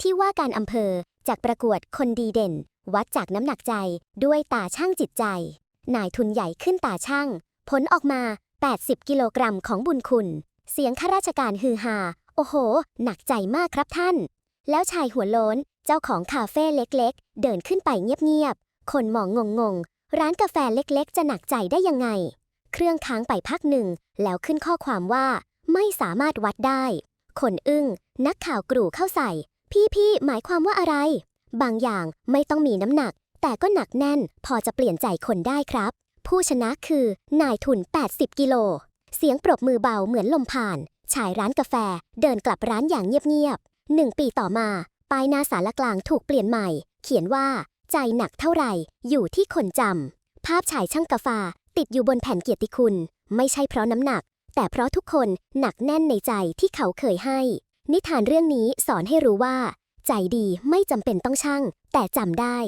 ที่ว่าการอำเภอจากประกวดคนดีเด่น วัดจากน้ำหนักใจด้วยตาช่างจิตใจ นายทุนใหญ่ขึ้นตาช่าง ผลออกมา 80 กิโลกรัมของบุญคุณ เสียงข้าราชการฮือฮาโอ้โห หนักใจมากครับท่าน แล้วชายหัวโล้น เจ้าของคาเฟ่เล็กๆ เดินขึ้นไปเงียบๆ คนมองงงๆ ร้านกาแฟเล็กๆ จะหนักใจได้ยังไง เครื่องค้างไปพักหนึ่ง แล้วขึ้นข้อความว่า ไม่สามารถวัดได้ คนอึ้ง นักข่าวกรูเข้าใส่ พี่พี่หมายความว่าอะไร บางอย่างไม่ต้องมีน้ำหนัก แต่ก็หนักแน่น พอจะเปลี่ยนใจคนได้ครับ ผู้ชนะคือนายทุน 80 กิโล เสียงปรบมือเบาเหมือนลมผ่าน ชายร้านกาแฟ เดินกลับร้านอย่างเงียบๆหนึ่งปีต่อมาป้ายหน้าสารกลางถูกเปลี่ยนใหม่ เขียนว่า ใจหนักเท่าไหร่ อยู่ที่คนจำภาพชายช่างกาแฟติดอยู่บนแผ่นเกียรติคุณ ไม่ใช่เพราะน้ำหนัก แต่เพราะทุกคนหนักแน่นในใจที่เขาเคยให้ นิทานเรื่องนี้สอนให้รู้ว่า ใจดีไม่จำเป็นต้องช่าง แต่จำได้